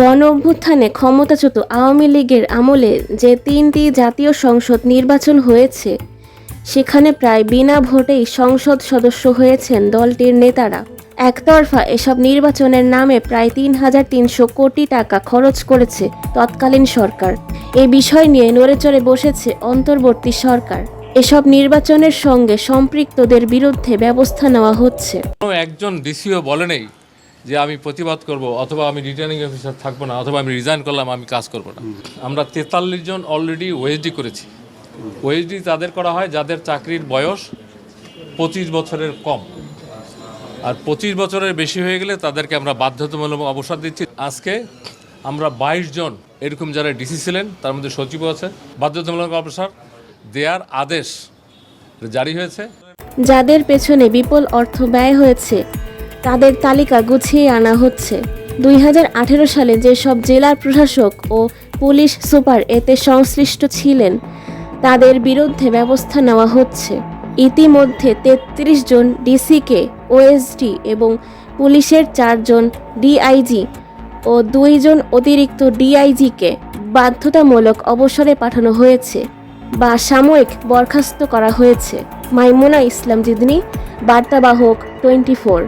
গণ অভ্যুত্থানে ক্ষমতাচ্যুত আওয়ামী লীগের আমলে যে তিনটি জাতীয় সংসদ নির্বাচন হয়েছে, সেখানে প্রায় বিনা ভোটেই সংসদ সদস্য হয়েছেন দলটির নেতারা। একতরফা এসব নির্বাচনের নামে প্রায় তিন হাজার তিনশো কোটি টাকা খরচ করেছে তৎকালীন সরকার। এ বিষয় নিয়ে নড়েচড়ে বসেছে অন্তর্বর্তী সরকার। এসব নির্বাচনের সঙ্গে সম্পৃক্তদের বিরুদ্ধে ব্যবস্থা নেওয়া হচ্ছে। একজন ডিসিও বলে নেই যে আমি প্রতিবাদ করব অথবা আমি রিটার্নিং অফিসার থাকব না, অথবা আমি রিজাইন করলাম, আমি কাজ করব না। আমরা তেতাল্লিশ জন অলরেডি ওএসডি করেছি। ওএসডি তাদের করা হয়, যাদের চাকরির বয়স পঁচিশ বছরের কম। আর পঁচিশ বছরের বেশি হয়ে গেলে তাদেরকে আমরা বাধ্যতামূলক অবসর দিচ্ছি। আজকে আমরা বাইশ জন, এরকম যারা ডিসি ছিলেন, তার মধ্যে সচিবও আছে। বাধ্যতামূলক অবসর দেওয়ার আদেশ জারি হয়েছে। যাদের পেছনে বিপুল অর্থ ব্যয় হয়েছে তাদের তালিকা গুছিয়ে আনা হচ্ছে। দুই হাজার আঠেরো সালে যেসব জেলার প্রশাসক ও পুলিশ সুপার এতে সংশ্লিষ্ট ছিলেন, তাদের বিরুদ্ধে ব্যবস্থা নেওয়া হচ্ছে। ইতিমধ্যে তেত্রিশ জন ডিসিকে, ওএসডি এবং পুলিশের চারজন ডিআইজি ও দুইজন অতিরিক্ত ডিআইজিকে বাধ্যতামূলক অবসরে পাঠানো হয়েছে বা সাময়িক বরখাস্ত করা হয়েছে। মাইমুনা ইসলাম জিদনি, বার্তাবাহক, টোয়েন্টি ফোর।